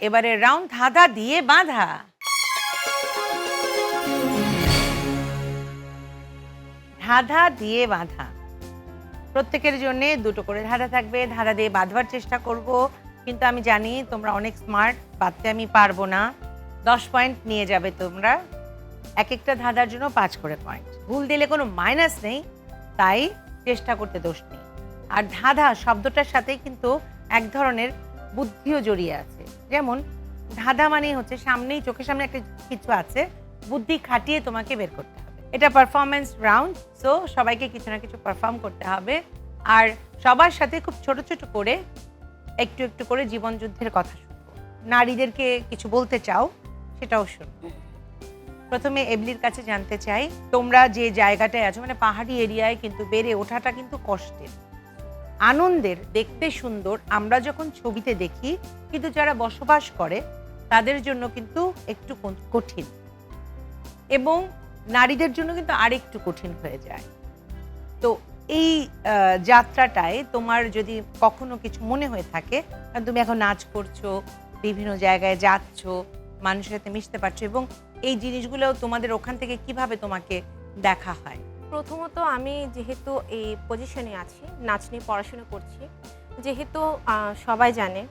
এবারে রাউন্ড ধাঁধা দিয়ে বাঁধা। ধাঁধা দিয়ে বাঁধা। প্রত্যেকের জন্য দুটো করে ধাঁধা থাকবে। ধাঁধা দিয়ে বাঁধবার চেষ্টা করব। কিন্তু আমি জানি তোমরা অনেক স্মার্ট বাঁধতে আমি পারব না। দশ পয়েন্ট নিয়ে যাবে তোমরা। এক একটা ধাঁধার জন্য পাঁচ করে পয়েন্ট ভুল দিলে কোনো মাইনাস নেই। তাই চেষ্টা করতে দোষ নেই। আর ধাঁধা শব্দটার সাথে কিন্তু এক ধরনের বুদ্ধিও জড়িয়ে আছে। যেমন, ধাঁধা মানেই হচ্ছে সামনেই চোখের সামনে একটা কিছু আছে, বুদ্ধি খাটিয়ে তোমাকে বের করতে হবে। এটা পারফরমেন্স রাউন্ড সো সবাইকে কিছু না কিছু পারফর্ম করতে হবে। আর সবার সাথে খুব ছোট ছোট করে, একটু একটু করে জীবন যুদ্ধের কথা শুনব। নারীদেরকে কিছু বলতে চাও, সেটাও শুনব। প্রথমে এবলির কাছে জানতে চাই, তোমরা যে জায়গাটায় আছো মানে পাহাড়ি এরিয়ায় কিন্তু বেড়ে ওঠাটা কিন্তু কষ্টের। আনন্দের, দেখতে সুন্দর, আমরা যখন ছবিতে দেখি, কিন্তু যারা বসবাস করে, তাদের জন্য কিন্তু একটু কঠিন। এবং নারীদের জন্য কিন্তু আরেকটু কঠিন হয়ে যায়। তো এই যাত্রাটায় তোমার যদি কখনো কিছু মনে হয়ে থাকে, কারণ তুমি এখন নাচ করছ, বিভিন্ন জায়গায় যাচ্ছ, মানুষের সাথে মিশতে পারছ, এবং এই জিনিসগুলো তোমাদের ওখান থেকে কীভাবে তোমাকে দেখা হয়? প্রথমত আমি যেহেতু এই পজিশনে আছি নাচ নিয়ে পড়াশোনা করছি যেহেতু সবাই জানে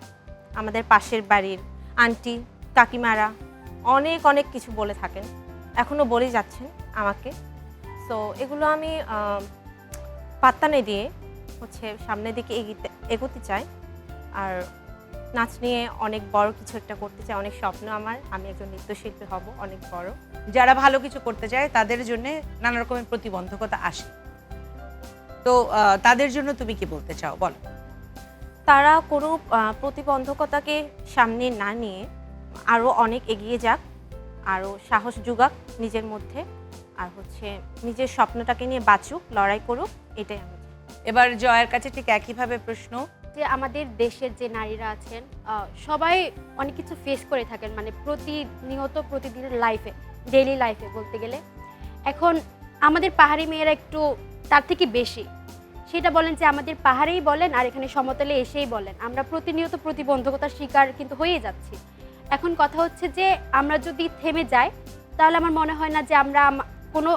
আমাদের পাশের বাড়ির আন্টি কাকিমারা অনেক অনেক কিছু বলে থাকেন এখনও বলে যাচ্ছেন আমাকে। সো এগুলো আমি আহ, পাত্তা না দিয়ে হচ্ছে সামনের দিকে এগিতে এগোতে চাই। আর নাচ নিয়ে অনেক বড় কিছু একটা করতে চাই অনেক স্বপ্ন আমার। আমি একজন নৃত্যশিল্পী হব অনেক বড়। যারা ভালো কিছু করতে চায় তাদের জন্য নানা রকমের প্রতিবন্ধকতা আসে। তো তাদের জন্য তুমি কি বলতে চাও? বলো। তারা কোনো প্রতিবন্ধকতাকে সামনে না নিয়ে আরও অনেক এগিয়ে যাক আরও সাহস যোগাক নিজের মধ্যে আর হচ্ছে নিজের স্বপ্নটাকে নিয়ে বাঁচুক লড়াই করুক এটাই আমি এবার জয়ের কাছে ঠিক একইভাবে প্রশ্ন যে আমাদের দেশের যে নারীরা আছেন সবাই অনেক কিছু ফেস করে থাকেন মানে প্রতিনিয়ত প্রতিদিনের লাইফে ডেইলি লাইফে বলতে গেলে। এখন আমাদের পাহাড়ি মেয়েরা একটু তার থেকে বেশি। সেটা বলেন যে আমাদের পাহাড়েই বলেন আর এখানে সমতলে এসেই বলেন। আমরা প্রতিনিয়ত প্রতিবন্ধকতার শিকার কিন্তু হয়ে যাচ্ছি। এখন কথা হচ্ছে যে আমরা যদি থেমে যাই, তাহলে আমার মনে হয় না যে আমরা কোনো,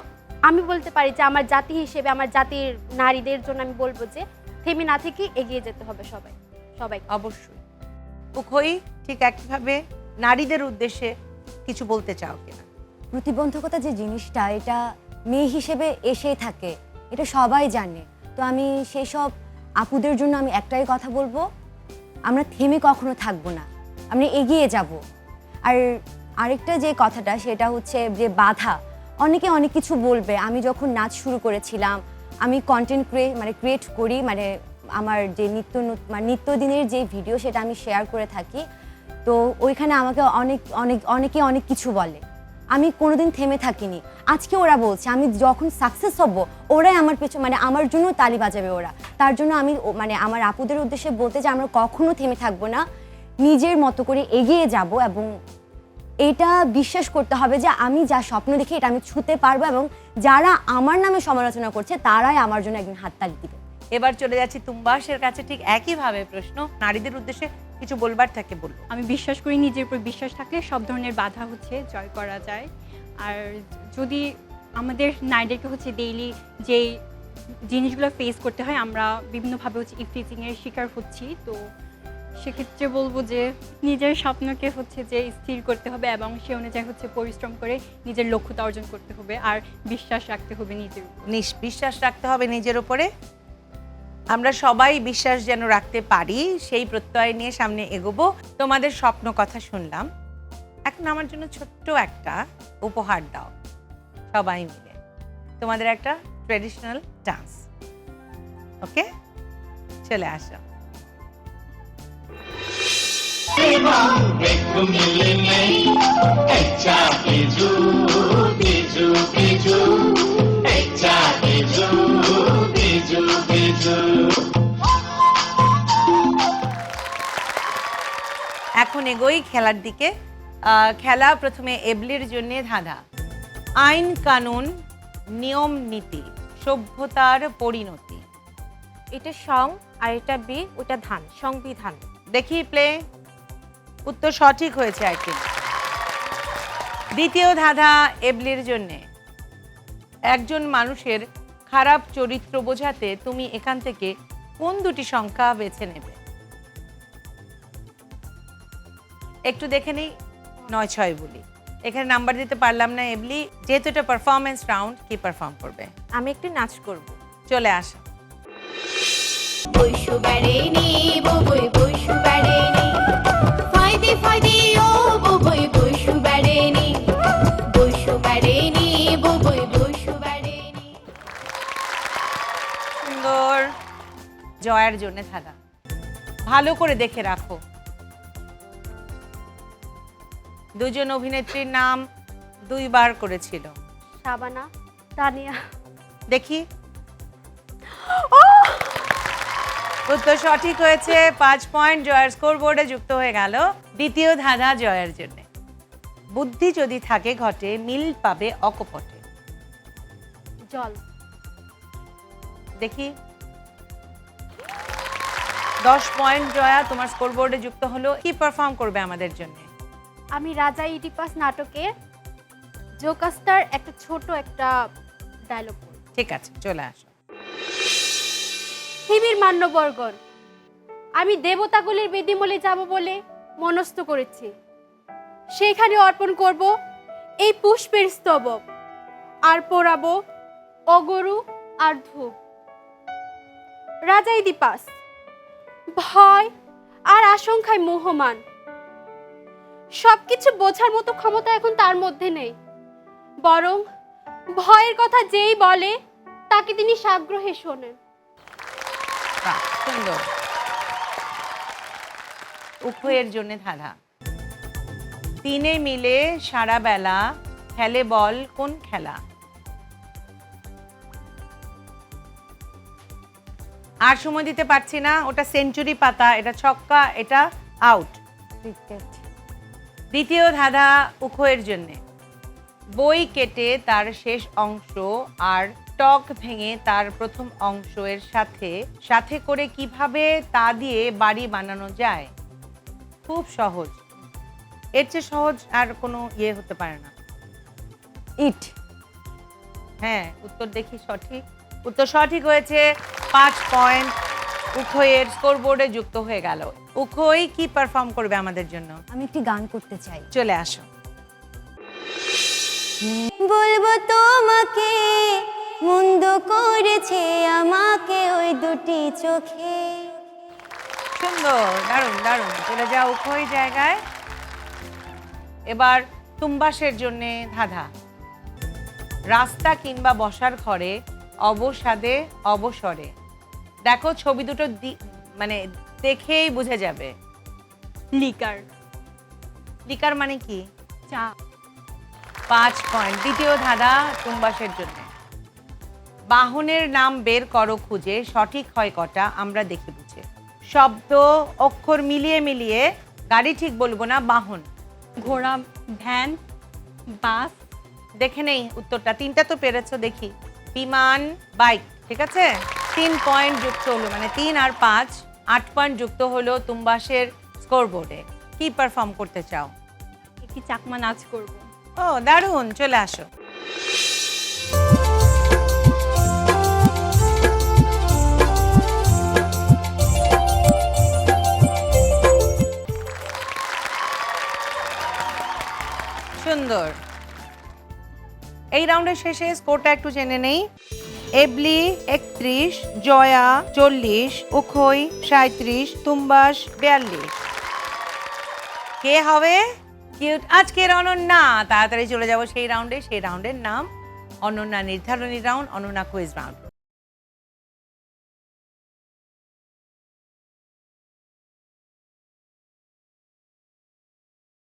আমি বলতে পারি যে আমার জাতি হিসেবে, আমার জাতির নারীদের জন্য আমি বলব যে থেমে না থেকে এগিয়ে যেতে হবে সবাই সবাই। অবশ্যই। উখই ঠিক একইভাবে নারীদের উদ্দেশ্যে কিছু বলতে চাও কিনা? প্রতিবন্ধকতা যে জিনিসটা এটা মেয়ে হিসেবে এসেই থাকে এটা সবাই জানে। তো আমি সেই সব আপুদের জন্য আমি একটাই কথা বলব আমরা থেমে কখনো থাকব না আমরা এগিয়ে যাব। আর আরেকটা যে কথাটা সেটা হচ্ছে যে বাধা অনেকে অনেক কিছু বলবে। আমি যখন নাচ শুরু করেছিলাম আমি কন্টেন্ট ক্রিয়ে মানে ক্রিয়েট করি মানে আমার যে নিত্য মানে নিত্যদিনের যে ভিডিও সেটা আমি শেয়ার করে থাকি। তো ওইখানে আমাকে অনেক অনেক, অনেকে অনেক কিছু বলে। আমি কোনোদিন থেমে থাকিনি। আজকে ওরা বলছে, আমি যখন সাকসেস হব, ওরাই আমার পেছনে মানে আমার জন্য তালি বাজাবে ওরা। তার জন্য আমি মানে আমার আপুদের উদ্দেশ্যে বলতে যে, আমরা কখনো থেমে থাকব না। নিজের মতো করে এগিয়ে যাব এবং এটা বিশ্বাস করতে হবে যে আমি যা স্বপ্ন দেখি এটা আমি ছুতে পারব এবং যারা আমার নামে সমালোচনা করছে তারাই আমার জন্য একদিন হাততালি দিবে। এবার চলে যাচ্ছি তুম্বাসের কাছে। ঠিক একইভাবে প্রশ্ন নারীদের উদ্দেশ্যে কিছু বলবার থাকে বলব আমি বিশ্বাস করি নিজের উপর বিশ্বাস থাকলে সব ধরনের বাধা হচ্ছে জয় করা যায়। আর যদি আমাদের নারীদেরকে হচ্ছে ডেইলি যে জিনিসগুলো ফেস করতে হয় আমরা বিভিন্নভাবে হচ্ছে ইফটিচিংয়ের শিকার হচ্ছি। তো সেক্ষেত্রে বলব যে নিজের স্বপ্নকে হচ্ছে যে স্থির করতে হবে এবং সে অনুযায়ী হচ্ছে পরিশ্রম করে নিজের লক্ষ্যতা অর্জন করতে হবে আর বিশ্বাস রাখতে হবে নিজের বিশ্বাস রাখতে হবে নিজের উপরে। আমরা সবাই বিশ্বাস যেন রাখতে পারি, সেই প্রত্যয় নিয়ে সামনে এগোবো। তোমাদের স্বপ্ন কথা শুনলাম। এখন আমার জন্য ছোট্ট একটা উপহার দাও, সবাই মিলে। তোমাদের একটা ট্রেডিশনাল ডান্স ওকে চলে আসো। এখন এগোই খেলার দিকে। খেলা প্রথমে এবলির জন্য ধাঁধা। আইন কানুন, নিয়ম নীতি, সভ্যতার পরিণতি। এটা সং আর এটা বি, ওটা ধান, সংবিধান। দেখি প্লে উত্তর সঠিক হয়েছে আই থিঙ্ক দ্বিতীয় ধাঁধা এবলির জন্যে। একজন মানুষের খারাপ চরিত্র বোঝাতে তুমি এখান থেকে কোন দুটি সংখ্যা বেছে নেবে? একটু দেখে নেই? নয় ছয় বলি। এখানে নাম্বার দিতে পারলাম না এবলি। যেহেতু এটা পারফরমেন্স রাউন্ড কি পারফর্ম করবে? আমি একটি নাচ করব। চলে আসা। বৈশু বেড়েনি বই বৈশু সুন্দর জয়ার জন্য ধাঁধা ভালো করে দেখে রাখো। দুজন অভিনেত্রীর নাম দুইবার করেছিল। শাবানা তানিয়া। দেখি। উত্তর সঠিক হয়েছে পাঁচ পয়েন্ট জয়ের স্কোর বোর্ডে যুক্ত হয়ে গেল। দ্বিতীয় ধাঁধা জয়ের জন্য। বুদ্ধি যদি থাকে ঘটে মিল পাবে অকপটে। জল। দেখি। দশ পয়েন্ট জয়া তোমার স্কোর বোর্ডে যুক্ত হলো। কি পারফর্ম করবে আমাদের জন্য? আমি রাজা ইডিপাস নাটকের জোকাস্টার একটা ছোট একটা ডায়লগ ঠিক আছে চলে আসো। হিবির মান্যবর্গন আমি দেবতাগুলির বেদিমলে যাব বলে মনস্থ করেছি। সেইখানে অর্পণ করব এই পুষ্পের স্তবক। আর পোড়াবো অগরু আর ধূপ। রাজাই দিপাস। ভয় আর আশঙ্কায় মোহমান। সবকিছু বোঝার মতো ক্ষমতা এখন তার মধ্যে নেই। বরং ভয়ের কথা যেই বলে, তাকে তিনি সাগ্রহে শোনেন। সুন্দর। উভয়ের জন্য ধাঁধা তিনে মিলে সারা বেলা খেলে বল কোন খেলা? আর সময় দিতে পারছি না। ওটা সেঞ্চুরি পাতা এটা ছক্কা এটা আউট দ্বিতীয় ধাঁধা উভয়ের জন্যে। বই কেটে তার শেষ অংশ আর টক ভেঙে তার প্রথম অংশ এর সাথে সাথে করে কীভাবে তা দিয়ে বাড়ি বানানো যায়? খুব সহজ। এর চেয়ে সহজ আর কোনো ইয়ে হতে পারে না। ইট। হ্যাঁ উত্তর দেখি সঠিক। উত্তর সঠিক হয়েছে পাঁচ পয়েন্ট উখয়ের স্কোর বোর্ডে যুক্ত হয়ে গেল। উখই কি পারফর্ম করবে আমাদের জন্য? আমি একটি গান করতে চাই। চলে আসো। বলব তোমাকে মন্দ করেছে আমাকে ওই দুটি চোখে। সুন্দর দারুণ দারুণ। চলে যাও উভয় জায়গায়। এবার তুম্বাসের জন্য ধাঁধা। রাস্তা কিংবা বসার ঘরে অবসাদে অবসরে। দেখো ছবি দুটো মানে দেখেই বুঝে যাবে। লিকার। লিকার মানে কি? চা। পাঁচ পয়েন্ট। দ্বিতীয় ধাঁধা তুম্বাসের জন্য। বাহনের নাম বের করো খুঁজে সঠিক হয় কটা আমরা দেখে বুঝে। শব্দ অক্ষর মিলিয়ে মিলিয়ে গাড়ি ঠিক বলব না বাহন। ঘোড়া ভ্যান বাস। দেখে নেই উত্তরটা তিনটা তো পেরেছ দেখি। বিমান বাইক ঠিক আছে? তিন পয়েন্ট যুক্ত হলো মানে তিন আর পাঁচ আট পয়েন্ট যুক্ত হলো তুম্বাসের স্কোরবোর্ডে। কি পারফর্ম করতে চাও? একটি চাকমা নাচ করব? ও দারুণ চলে আসো। সুন্দর। এই রাউন্ডের শেষে স্কোরটা একটু জেনে নেই। এবলি, একত্রিশ, জয়া, চল্লিশ, উখই সাঁত্রিশ তুম্বাস বিয়াল্লিশ। কে হবে? কিউট। আজকের অনন্যা। তাড়াতাড়ি চলে যাব সেই রাউন্ডে সেই রাউন্ডের নাম অনন্যা নির্ধারণী রাউন্ড অনন্যা কুইজ রাউন্ড